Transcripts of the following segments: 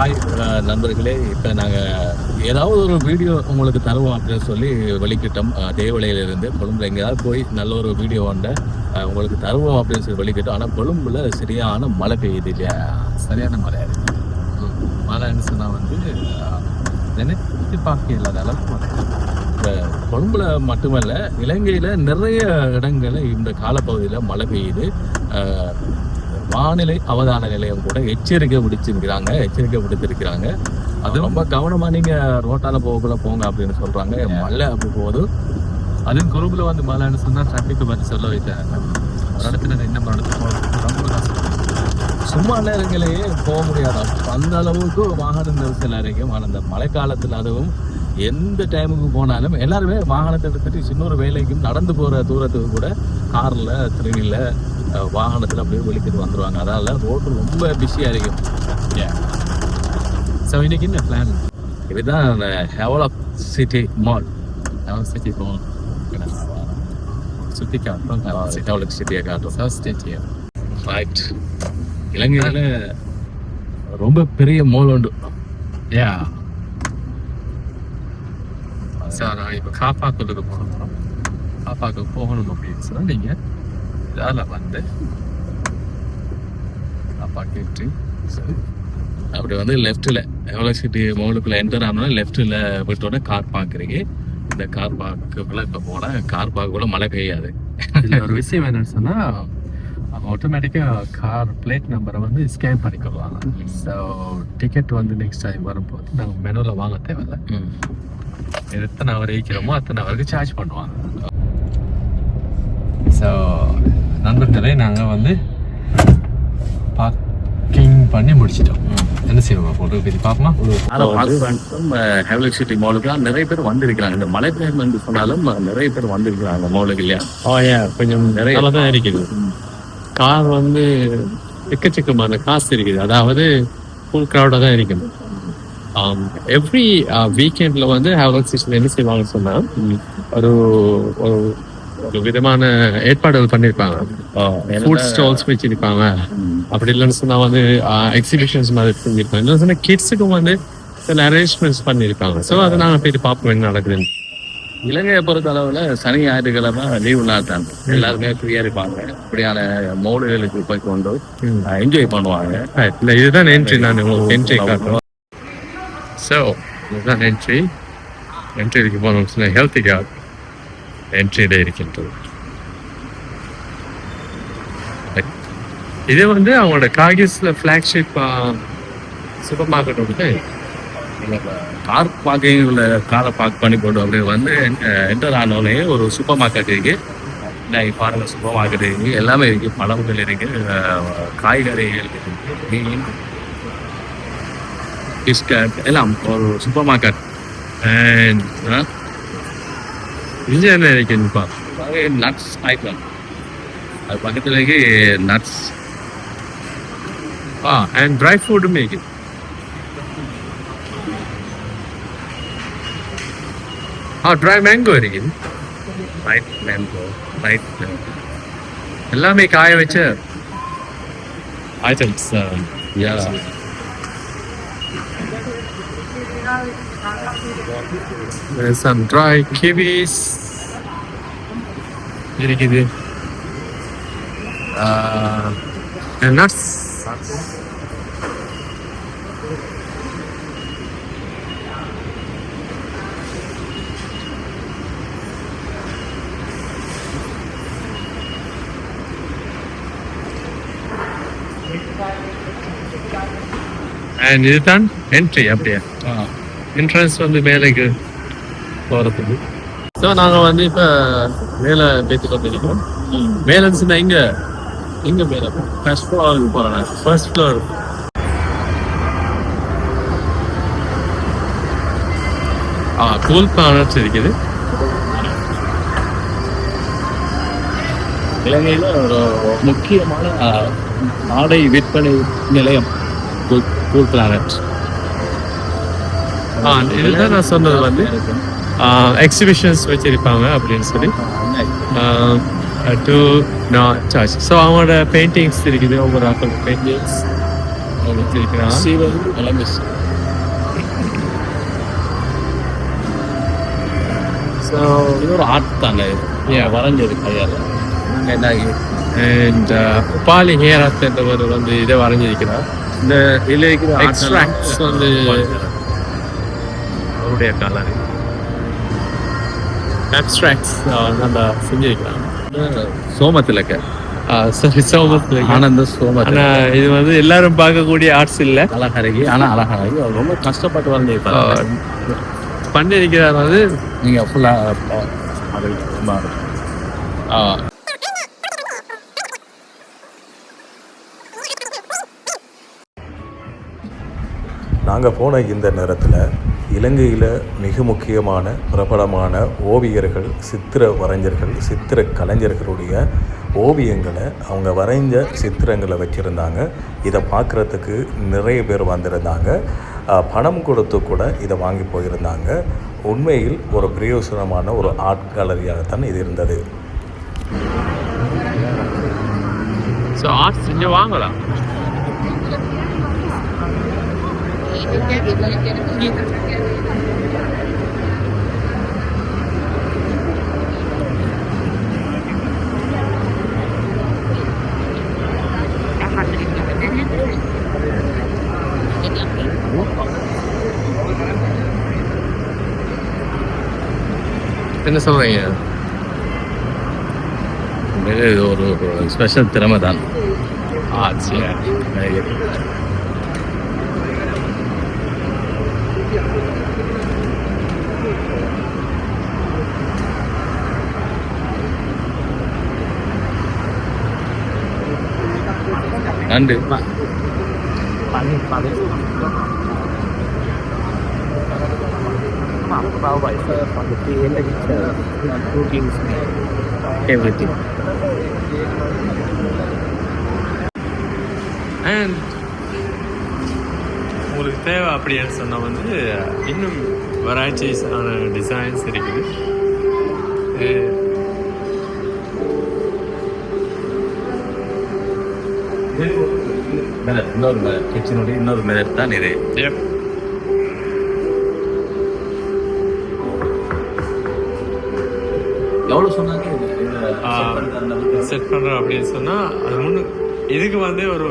Hi நண்பர்களே. இப்போ நாங்கள் ஏதாவது ஒரு வீடியோ உங்களுக்கு தருவோம் அப்படின்னு சொல்லி வெளிக்கிட்டோம். தேவலையிலிருந்து கொழும்புல எங்கேயாவது போய் நல்ல ஒரு வீடியோ ஒன்றை உங்களுக்கு தருவோம் அப்படின்னு சொல்லி வெளிக்கிட்டோம். ஆனால் கொழும்புல சரியான மழை பெய்யுது இல்லையா? சரியான மழை. இருக்கு மழைன்னு சொன்னால் வந்து நினைத்து பார்க்க இல்லாத அளவுக்கு மழை. இப்போ கொழும்புல மட்டுமல்ல இலங்கையில் நிறைய இடங்களில் இந்த காலப்பகுதியில் மழை பெய்யுது. வானிலை அவதான நிலையம் கூட எச்சரிக்கை விடுச்சிருக்கிறாங்க எச்சரிக்கை விடுத்திருக்கிறாங்க. அது ரொம்ப கவனமா நீங்க ரோட்டால போகக்குள்ள போங்க அப்படின்னு சொல்றாங்க. மழை அப்படி போகுது. அதுவும் குரூப்ல வந்து மழைன்னு சொன்னா டிராஃபிக் பத்தி சொல்ல வைத்தாங்க ஒரு இடத்துல ஒரு இடத்துக்கு கஷ்டம். சும்மா நேரங்களேயே போக முடியாது? அந்த அளவுக்கு வாகன நெரிசல் இருக்கும் அந்த மழைக்காலத்தில் அதுவும் எந்த டைமுக்கு போனாலும் எல்லாருமே வாகனத்தை எடுத்துட்டு சின்ன ஒரு வேலைக்கும் நடந்து போற தூரத்துக்கு கூட கார்ல ட்ரெயினில் வாகனத்தில் அப்படியே வெளிக்கிட்டு வந்துருவாங்க. அதனால ரோடு ரொம்ப பிஸியா இருக்கும் ஸோ இன்னைக்கு என்ன பிளான் இதுதான் ஹெவலப் சிட்டி மால் சிட்டி போகணும் சுற்றி காட்டுறோம் ஹெவலப் சிட்டியை காட்டும். ஃபர்ஸ்ட் ஸ்டேட் ரைட் இலங்கையில் ரொம்ப பெரிய மால் உண்டு. யா சார் இப்போ காப்பாக்குறதுக்கு போகணும் காப்பாக்கு போகணும் அப்படின்னு சொன்னால் நீங்கள் இதால் வந்து காப்பா கேட்டு சரி அப்படி வந்து லெஃப்ட்டில் எவ்வளோ சிட்டி மாலுக்குள்ள என்டர் ஆனால் லெஃப்ட்டில் விட்டோன்னே கார் பார்க்குறீங்க இந்த கார் பார்க்குள்ள இப்போ போனால் கார் பார்க்குள்ள மழை பெய்யாது. ஒரு விஷயம் என்னன்னு சொன்னால் ஆட்டோமேட்டிக்காக கார் பிளேட் நம்பரை வந்து ஸ்கேன் பண்ணிக்கொள்வாங்க ஸோ டிக்கெட் வந்து நெக்ஸ்ட் டைம் வரும்போது நாங்கள் மெனுவில் வாங்க தேவையில்ல. எத்தனை அவர் வைக்கிறோமோ அத்தனை அவருக்கு சார்ஜ் பண்ணுவாங்க. ஸோ நண்பர்களே நாங்கள் வந்து பார்க்கிங் பண்ணி முடிச்சிட்டோம். என்ன செய்வோம்? ஃபோட்டோ பற்றி பார்ப்போமா? ஹெவலக் சிட்டி மாலுக்கு நிறைய பேர் வந்திருக்கிறாங்க. இந்த மழை டைம் வந்து சொன்னாலும் நிறைய பேர் வந்திருக்கிறாங்க மாலுக்கு இல்லையா? கொஞ்சம் நிறைய- தான் இருக்குது. கார் வந்து எக்கச்சக்கமான காசு இருக்குது. அதாவது ஃபுல் க்ரௌடாக தான் இருக்குது. எவ்ரி வீக்கெண்ட்ல வந்து ஹேவலக் ஸ்டேஷன் என்ன செய்வாங்கன்னு சொன்னா ஒரு ஒரு ஒரு விதமான ஏற்பாடுகள் பண்ணியிருப்பாங்க ஃபுட் ஸ்டால்ஸ் வச்சிருப்பாங்க. அப்படி இல்லைன்னு சொன்னா வந்து எக்ஸிபிஷன்ஸ் மாதிரி செஞ்சிருப்பாங்க இல்லைன்னு சொன்னா கிட்ஸுக்கும் வந்து சில அரேஞ்ச்மெண்ட்ஸ் பண்ணியிருப்பாங்க ஸோ அதை நாங்கள் போயிட்டு பார்ப்போம் என்ன நடக்குதுன்னு. இலங்கையை பொறுத்த அளவுல சனி ஞாயிற்றுக்கிழமை லீவ் நாட்டாங்க எல்லாருமே ஃப்ரீயா இருப்பாங்க. இப்படியான மோடுகளுக்கு போய் கொண்டு என்ஜாய் பண்ணுவாங்க. இல்லை இதுதான் என்ட்ரி நான் உங்களுக்கு என்ட்ரி காட்டுறோம் ஸோ இதுதான் என்ட்ரி என்ட்ரிக்கு போனோம்னு சொன்னால் ஹெல்த்தி கார்டு என்ட்ரியில் இருக்கின்றது. இது வந்து அவங்களோட காகிஸ்ல ஃப்ளாக்ஷிப் சூப்பர் மார்க்கெட் வந்து கார் பார்க்கிங்ல காரை பார்க் பண்ணி போட்டு அப்படி வந்து என்டர் ஆனோடனே ஒரு சூப்பர் மார்க்கெட் இருக்கு நான் பாருங்க சூப்பர் மார்க்கெட் இருக்கு. எல்லாமே இருக்கு. பழங்கள் இருக்கு. காய்கறிகள் மீன் பிஸ்கட் எல்லாம் ஒரு சூப்பர் மார்க்கெட் அண்ட் இது என்ன இருக்குதுப்பா நட்ஸ் ஐட்டம் அது பக்கத்துலேயே நட்ஸ் ஆ அண்ட் ட்ரை ஃப்ரூட்டும் இருக்குது ஆ ட்ரை மேங்கோ இருக்குது ரைட் மேங்கோ ரைட் எல்லாமே காய வச்ச items yeah சம் ட்ரை கிவிஸ் இருக்குது நட்ஸ் அண்ட் இதுதான் என்ட்ரி அப்படியே Entrance வந்து மேலேக்கு போகிறதுக்கு ஸோ நாங்கள் வந்து இப்போ மேலே பேத்து கொண்டிருக்கோம் மேலே இருந்துச்சுன்னா இங்கே இங்கே மேலே ஃபர்ஸ்ட் ஃப்ளோருக்கு போகிறேன் first floor ah cool planets இருக்குது இலங்கையில் ஒரு முக்கியமான ஆடை விற்பனை நிலையம். கூல் கூல் பிளானட் இதுதான் நான் சொன்னது வந்து. எக்ஸிபிஷன்ஸ் வச்சிருப்பாங்க அப்படின்னு சொல்லி. டு நான் சார்ஜ் ஸோ அவங்களோட பெயிண்டிங்ஸ் இருக்குது. ஒவ்வொரு ஆக்கள் பெயிண்டிங்ஸ் வச்சிருக்கிறான். சீவல் எலமிஸ் ஸோ இது ஒரு ஆர்ட் தானே? ஏன் வரைஞ்சது கையால். என்ன அண்ட் பாலி ஹேர் என்றவர் வந்து இதை வரைஞ்சிருக்கிறார். இந்த இதில் இருக்கிற Extracts வந்து- அவருடைய கலர் அப்ட்ராக்ட்ஸ் நம்ம செஞ்சிருக்கிறான் சோமத்திலக்க சரி சோமத்தில் ஆனந்த சோமத்தில் ஆனா இது வந்து எல்லாரும் பார்க்கக்கூடிய ஆர்ட்ஸ் இல்ல. அழகழகி ஆனால் அழகழகி அவர் ரொம்ப கஷ்டப்பட்டு வரைஞ்சிருப்பாரு பண்ணிருக்கிறார் வந்து. நீங்கள் ஃபுல்லாக அது ரொம்ப ஆ. நாங்கள் போன இந்த நேரத்தில் இலங்கையில் மிக முக்கியமான பிரபலமான ஓவியர்கள் சித்திர வரைஞர்கள் சித்திர கலைஞர்களுடைய ஓவியங்களை அவங்க வரைஞ்ச சித்திரங்களை வச்சுருந்தாங்க. இதை பார்க்குறதுக்கு நிறைய பேர் வந்திருந்தாங்க. பணம் கொடுத்து கூட இதை வாங்கி போயிருந்தாங்க. உண்மையில் ஒரு பிரயோசனமான ஒரு ஆர்ட் கேலரியாகத்தான் இது இருந்தது. ஸோ ஆர்ட்ஸ் செஞ்சு வாங்கலாம். என்ன சொல்றீங்க உண்மையிலே இது ஒரு ஒரு ஸ்பெஷல் திறமை தான் நண்டு நன்றி everything. And உங்களுக்கு தேவை அப்படின்னு சொன்னால் வந்து இன்னும் வெரைட்டிஸான டிசைன்ஸ் இருக்குது இது- மெதட் இன்னொரு மெதட் கிச்சனுடைய இன்னொரு மெதட் தான் இது. எவ்வளோ சொன்னாங்க? செட் பண்ணுறோம் அப்படின்னு சொன்னால் அது முன்னு இதுக்கு வந்து ஒரு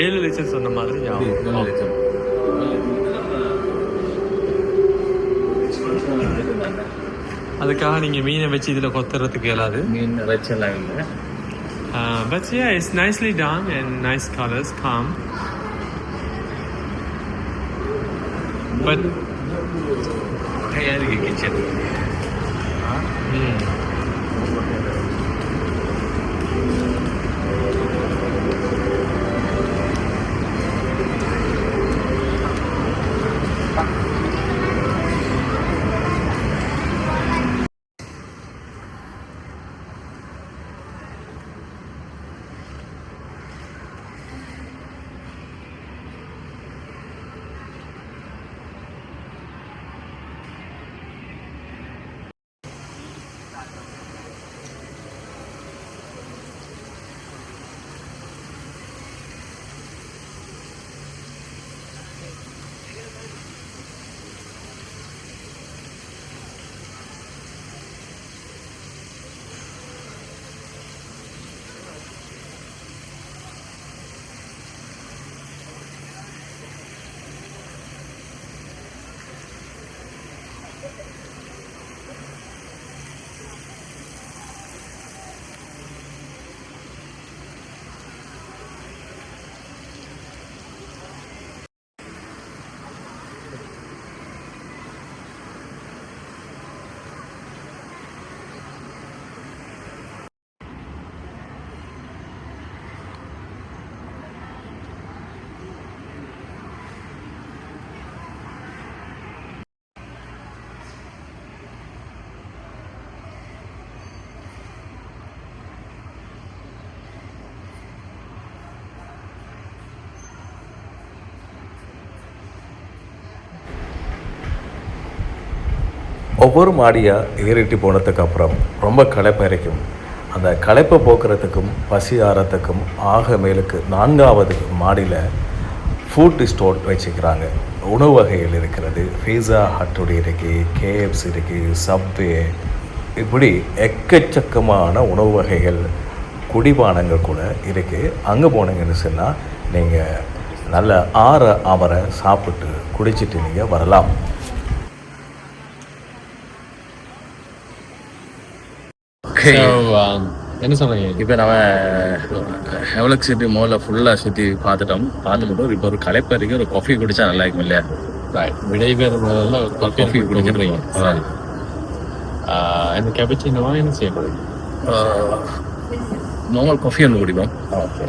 ஏழு லட்சம் சொன்ன மாதிரி ஏழு லட்சம். அதுக்காக நீங்கள் மீனை வச்சு இதில் கொத்துறதுக்கு இயலாது மீன் இறைச்சலாம் இல்லை Uh, but yeah, it's nicely done and nice colors calm. But तैयारी के किचन हाँ ஒவ்வொரு மாடியாக ஏறிட்டு போனதுக்கு அப்புறம் ரொம்ப களைப்பறைக்கும் அந்த களைப்பை போக்குறதுக்கும் பசி ஆறத்துக்கும் ஆக மேலுக்கு நான்காவது மாடியில் ஃபுட் ஸ்டோர் வச்சுக்கிறாங்க உணவு வகைகள் இருக்கிறது. பீஸா ஹட்டுடைய இருக்குது கேஎஃப்ஸ் இருக்குது சப்வே இப்படி எக்கச்சக்கமான உணவு வகைகள் குடிபானங்கள் கூட இருக்குது அங்கே போனீங்கன்னு சொன்னால் நீங்கள் நல்ல ஆற அமர சாப்பிட்டு குடிச்சிட்டு நீங்கள் வரலாம். என்ன சொல்றீங்க? இப்போ நம்ம ஹெவலக் சிட்டி மாலில் ஃபுல்லாக சுற்றி பார்த்துட்டோம். பார்த்துட்டு இப்போ ஒரு களைப்பறிக்கு ஒரு காஃபி குடிச்சா நல்லா இருக்கும் இல்லையா விடைபெறும் காஃபி குடிக்கிறீங்க இந்த கேபச்சினோவா என்ன செய்ய போறீங்க? நார்மல் காஃபி ஒன்று குடிப்போம். ஓகே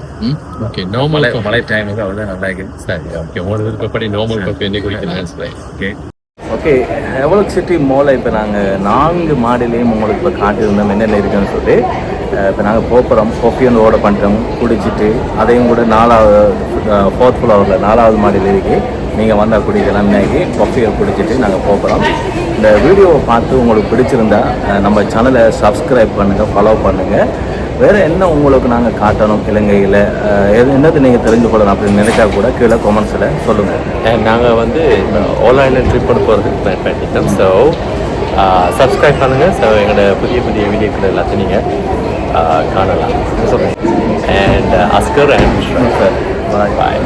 ஓகே நார்மல் மழை டைமுக்கு அவ்வளோ நல்லா இருக்கு சரி ஓகே விருப்பப்படி நார்மல் காஃபி என்ன குடிக்கிறேன் ஓகே ஓகே ஹெவலக் சிட்டி மாலில் இப்போ நாங்கள் நான்கு மாடிலையும் உங்களுக்கு இப்போ காட்டியிருந்தோம் என்னென்ன இருக்குன்னு சொல்லி இப்போ நாங்கள் போகிறோம். கொப்பியன் ஓட பண்ணிட்டோம் குடிச்சிட்டு அதையும் கூட நாலாவது ஃபோர்த் ஃப்ளோரில் நாலாவது மாடியில் இருக்கு. நீங்கள் வந்தால் குடிக்கலாம் இன்னைக்கு காஃபியை குடிச்சிட்டு நாங்கள் போகிறோம். இந்த வீடியோவை பார்த்து உங்களுக்கு பிடிச்சிருந்தா நம்ம சேனலை சப்ஸ்கிரைப் பண்ணுங்கள் ஃபாலோ பண்ணுங்கள் வேறு என்ன உங்களுக்கு நாங்கள் காட்டணும் இலங்கையில்? என்னது நீங்கள் தெரிஞ்சு கொள்ளணும் அப்படின்னு நினைச்சா கூட கீழே கொமெண்ட்ஸில் சொல்லுங்கள் நாங்கள் வந்து ஆல் ஐலண்ட் ட்ரிப் பண்ண போகிறதுக்கு பிளான் பண்ணிட்டோம் ஸோ சப்ஸ்கிரைப் பண்ணுங்கள் ஸோ எங்களோட புதிய புதிய வீடியோக்கள் எல்லாத்தையும் நீங்கள் காணலாம். சொல்கிறேன் and Askar and sir bye bye